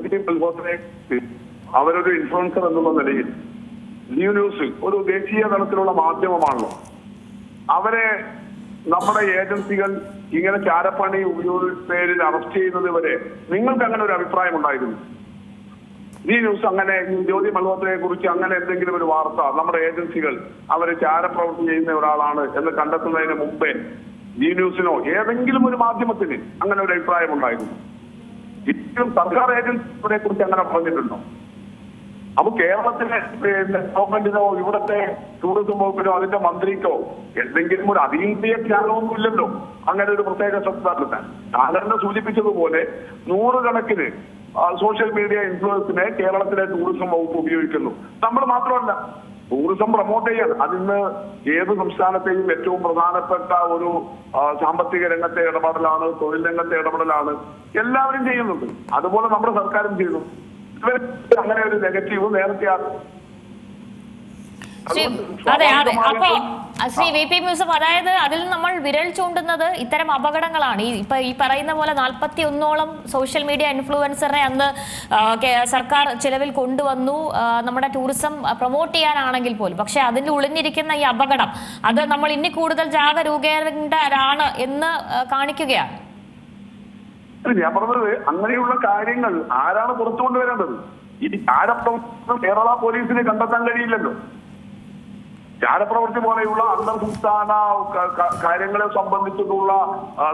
ജ്യോതി മൽഹോത്രയെ അവരൊരു ഇൻഫ്ലുവൻസർ എന്നുള്ള നിലയിൽ ന്യൂ ന്യൂസ് ഒരു ദേശീയ തലത്തിലുള്ള മാധ്യമമാണല്ലോ അവരെ നമ്മുടെ ഏജൻസികൾ ഇങ്ങനെ ചാരപ്പണി ഉപയോഗിച്ച പേരിൽ അറസ്റ്റ് ചെയ്യുന്നത് വരെ നിങ്ങൾക്ക് അങ്ങനെ ഒരു അഭിപ്രായം ഉണ്ടായിരുന്നു? ഈ ന്യൂസ് അങ്ങനെ ജ്യോതി മൽഹോത്രയെ കുറിച്ച് അങ്ങനെ എന്തെങ്കിലും ഒരു വാർത്ത നമ്മുടെ ഏജൻസികൾ അവരെ ചാരപ്രവൃത്തി ചെയ്യുന്ന ഒരാളാണ് എന്ന് കണ്ടെത്തുന്നതിന് മുമ്പേ ഈ ന്യൂസിനോ ഏതെങ്കിലും ഒരു മാധ്യമത്തിന് അങ്ങനെ ഒരു അഭിപ്രായം ഉണ്ടായിരുന്നു? ഇപ്പോഴും സർക്കാർ ഏജൻസികളെ കുറിച്ച് അങ്ങനെ പറഞ്ഞിട്ടുണ്ടോ? അപ്പൊ കേരളത്തിലെ ഗവൺമെന്റിനോ ഇവിടുത്തെ ടൂറിസം വകുപ്പിനോ അതിന്റെ മന്ത്രിക്കോ എന്തെങ്കിലും ഒരു അതീന്ദ്രിയ ജ്ഞാനമൊന്നും ഇല്ലല്ലോ അങ്ങനെ ഒരു പ്രത്യേക ശ്രദ്ധ നടത്താൻ. സാധാരണ സൂചിപ്പിച്ചതുപോലെ നൂറുകണക്കിന് സോഷ്യൽ മീഡിയ ഇൻഫ്ലുവൻസിനെ കേരളത്തിലെ ടൂറിസം വകുപ്പ് ഉപയോഗിക്കുന്നു. നമ്മൾ മാത്രമല്ല ടൂറിസം പ്രൊമോട്ട് ചെയ്യാൻ അതിന്ന് ഏത് സംസ്ഥാനത്തെയും ഏറ്റവും പ്രധാനപ്പെട്ട ഒരു സാമ്പത്തിക രംഗത്തെ ഇടപെടലാണ് തൊഴിൽ രംഗത്തെ ഇടപെടലാണ്. എല്ലാവരും ചെയ്യുന്നുണ്ട്. അതുപോലെ നമ്മുടെ സർക്കാരും ചെയ്യുന്നു. അങ്ങനെ ഒരു നെഗറ്റീവ് നേരത്തെ അതെ അതെ. അപ്പോ ശ്രീ വി പി മ്യൂസഫ് അതായത് അതിൽ നമ്മൾ വിരൽ ചൂണ്ടുന്നത് ഇത്തരം അപകടങ്ങളാണ്. ഈ ഇപ്പൊ ഈ പറയുന്ന പോലെ നാൽപ്പത്തി ഒന്നോളം സോഷ്യൽ മീഡിയ ഇൻഫ്ലുവൻസറെ അന്ന് സർക്കാർ ചിലവിൽ കൊണ്ടുവന്നു. നമ്മുടെ ടൂറിസം പ്രൊമോട്ട് ചെയ്യാനാണെങ്കിൽ പോലും. പക്ഷെ അതിൽ ഒളിഞ്ഞിരിക്കുന്ന ഈ അപകടം അത് നമ്മൾ ഇനി കൂടുതൽ ജാഗരൂകരാണ് എന്ന് കാണിക്കുകയാണ്. ഞാൻ പറഞ്ഞത് അങ്ങനെയുള്ള കാര്യങ്ങൾ ആരാണ് പുറത്തു കൊണ്ടുവരേണ്ടത് ഈ ആരപ്രവർത്തനം കേരള പോലീസിന് കണ്ടെത്താൻ കഴിയില്ലല്ലോ. ചാരപ്രവൃത്തി പോലെയുള്ള അന്തർ സംസ്ഥാന കാര്യങ്ങളെ സംബന്ധിച്ചിട്ടുള്ള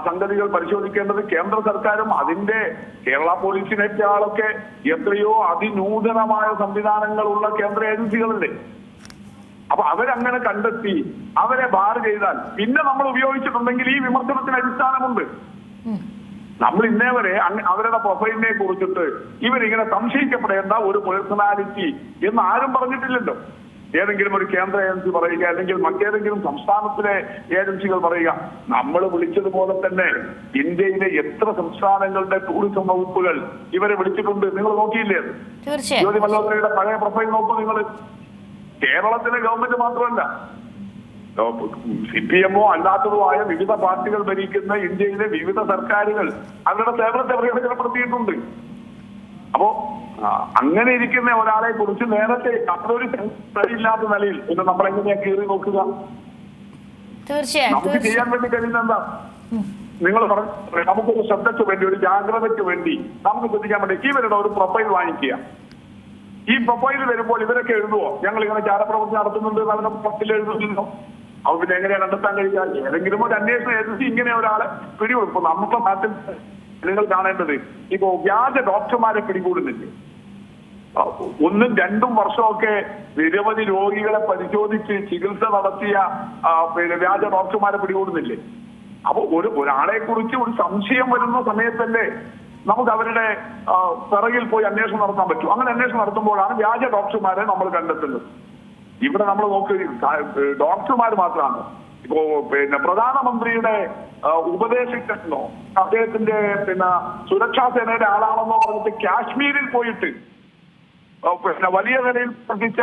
സംഗതികൾ പരിശോധിക്കേണ്ടത് കേന്ദ്ര സർക്കാരും അതിന്റെ കേരള പോലീസിനേക്കാളൊക്കെ എത്രയോ അതിനൂതനമായ സംവിധാനങ്ങളുള്ള കേന്ദ്ര ഏജൻസികളുണ്ട്. അപ്പൊ അവരങ്ങനെ കണ്ടെത്തി അവരെ ബാർ ചെയ്താൽ പിന്നെ നമ്മൾ ഉപയോഗിച്ചിട്ടുണ്ടെങ്കിൽ ഈ വിമർശനത്തിന് അടിസ്ഥാനമുണ്ട്. നമ്മൾ ഇന്നേ വരെ അവരുടെ പ്രൊഫൈലിനെ കുറിച്ചിട്ട് ഇവരിങ്ങനെ സംശയിക്കപ്പെടേണ്ട ഒരു പേഴ്സണാലിറ്റി എന്ന് ആരും പറഞ്ഞിട്ടില്ലല്ലോ. ഏതെങ്കിലും ഒരു കേന്ദ്ര ഏജൻസി പറയുക അല്ലെങ്കിൽ മറ്റേതെങ്കിലും സംസ്ഥാനത്തിലെ ഏജൻസികൾ പറയുക നമ്മൾ വിളിച്ചതുപോലെ തന്നെ ഇന്ത്യയിലെ എത്ര സംസ്ഥാനങ്ങളുടെ ടൂറിസം വകുപ്പുകൾ ഇവരെ വിളിച്ചിട്ടുണ്ട് നിങ്ങൾ നോക്കിയില്ലേ? ജ്യോതി മല്ലോത്രയുടെ പഴയ പ്രൊഫൈൽ നോക്കൂ നിങ്ങൾ. കേരളത്തിലെ ഗവൺമെന്റ് മാത്രമല്ല. സി പി എമ്മോ അല്ലാത്തതുമായ വിവിധ പാർട്ടികൾ ഭരിക്കുന്ന ഇന്ത്യയിലെ വിവിധ സർക്കാരുകൾ അവരുടെ സേവനത്തെ പ്രയോജനപ്പെടുത്തിയിട്ടുണ്ട്. അങ്ങനെ ഇരിക്കുന്ന ഒരാളെ കുറിച്ച് നേരത്തെ അതൊരു ഇല്ലാത്ത നിലയിൽ പിന്നെ നമ്മൾ എങ്ങനെയാ കീറി നോക്കുക? തീർച്ചയായും നമുക്ക് ചെയ്യാൻ വേണ്ടി കഴിയുന്ന എന്താ നിങ്ങൾ പറഞ്ഞു നമുക്കൊരു ശ്രദ്ധയ്ക്ക് വേണ്ടി ഒരു ജാഗ്രതയ്ക്ക് വേണ്ടി നമുക്ക് ശ്രദ്ധിക്കാൻ വേണ്ടി ഇവരുടെ ഒരു പ്രൊഫൈൽ വാങ്ങിക്കുക. ഈ പ്രൊഫൈൽ വരുമ്പോൾ ഇവരൊക്കെ എഴുതുവോ? ഞങ്ങൾ ഇങ്ങനെ ചാരപ്രവർത്തി നടത്തുന്നുണ്ട് നല്ല പത്തിൽ എഴുതുന്നുണ്ടോ അപ്പൊ പിന്നെ എങ്ങനെയാ കണ്ടെത്താൻ കഴിയുക? ഏതെങ്കിലും ഒരു അന്വേഷണ ഏജൻസി ഇങ്ങനെ ഒരാളെ പിടികൊടുക്കും നമ്മുടെ നാട്ടിൽ നിങ്ങൾ കാണേണ്ടത് ഇപ്പോ വ്യാജ ഡോക്ടർമാരെ പിടികൂടുന്നില്ലേ? ഒന്നും രണ്ടും വർഷമൊക്കെ നിരവധി രോഗികളെ പരിശോധിച്ച് ചികിത്സ നടത്തിയ പിന്നെ വ്യാജ ഡോക്ടർമാരെ പിടികൂടുന്നില്ലേ? അപ്പൊ ഒരു ഒരാളെ കുറിച്ച് ഒരു സംശയം വരുന്ന സമയത്തല്ലേ നമുക്ക് അവരുടെ പിറകിൽ പോയി അന്വേഷണം നടത്താൻ പറ്റും. അങ്ങനെ അന്വേഷണം നടത്തുമ്പോഴാണ് വ്യാജ ഡോക്ടർമാരെ നമ്മൾ കണ്ടെത്തുന്നത്. ഇവിടെ നമ്മൾ നോക്കി ഡോക്ടർമാർ മാത്രമാണ്. പിന്നെ പ്രധാനമന്ത്രിയുടെ ഉപദേശിച്ചെന്നോ അദ്ദേഹത്തിന്റെ പിന്നെ സുരക്ഷാ സേനയുടെ ആളാണെന്നോ പറഞ്ഞിട്ട് കാശ്മീരിൽ പോയിട്ട് പിന്നെ വലിയ നിലയിൽ പ്രവർത്തിച്ച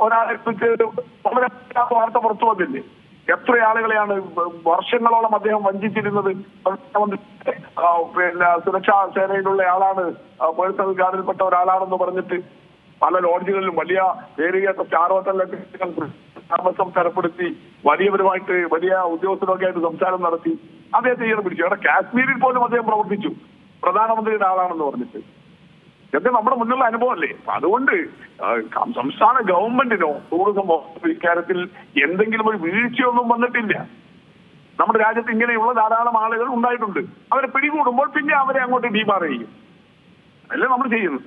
ഒരാളെ വാർത്ത പുറത്തു വന്നില്ലേ? എത്ര ആളുകളെയാണ് വർഷങ്ങളോളം അദ്ദേഹം വഞ്ചിച്ചിരുന്നത്? പിന്നെ സുരക്ഷാ സേനയിലുള്ള ആളാണ് പേഴ്സണൽ ഗാർഡിൽപ്പെട്ട ഒരാളാണെന്ന് പറഞ്ഞിട്ട് പല ലോഡ്ജുകളിലും വലിയ പേരുകേട്ട സ്റ്റാർ ഹോട്ടലിലൊക്കെ താമസം തരപ്പെടുത്തി വലിയവരുമായിട്ട് വലിയ ഉദ്യോഗസ്ഥരൊക്കെ ആയിട്ട് സംസാരം നടത്തി. അദ്ദേഹത്തെ ഇയാൾ പിടിച്ചു. അവിടെ കാശ്മീരിൽ പോലും അദ്ദേഹം പ്രവർത്തിച്ചു. പ്രധാനമന്ത്രിയുടെ ആളാണെന്ന് പറഞ്ഞിട്ട്. ഇതൊക്കെ നമ്മുടെ മുന്നിലുള്ള അനുഭവമല്ലേ? അതുകൊണ്ട് സംസ്ഥാന ഗവൺമെന്റിനോ ടൂറിസം ഇക്കാര്യത്തിൽ എന്തെങ്കിലും ഒരു വീഴ്ചയൊന്നും വന്നിട്ടില്ല. നമ്മുടെ രാജ്യത്ത് ഇങ്ങനെയുള്ള ധാരാളം ആളുകൾ ഉണ്ടായിട്ടുണ്ട്. അവരെ പിടികൂടുമ്പോൾ പിന്നെ അവരെ അങ്ങോട്ട് ഡീമാർ ചെയ്യും. അല്ലേ നമ്മൾ ചെയ്യുന്നത്?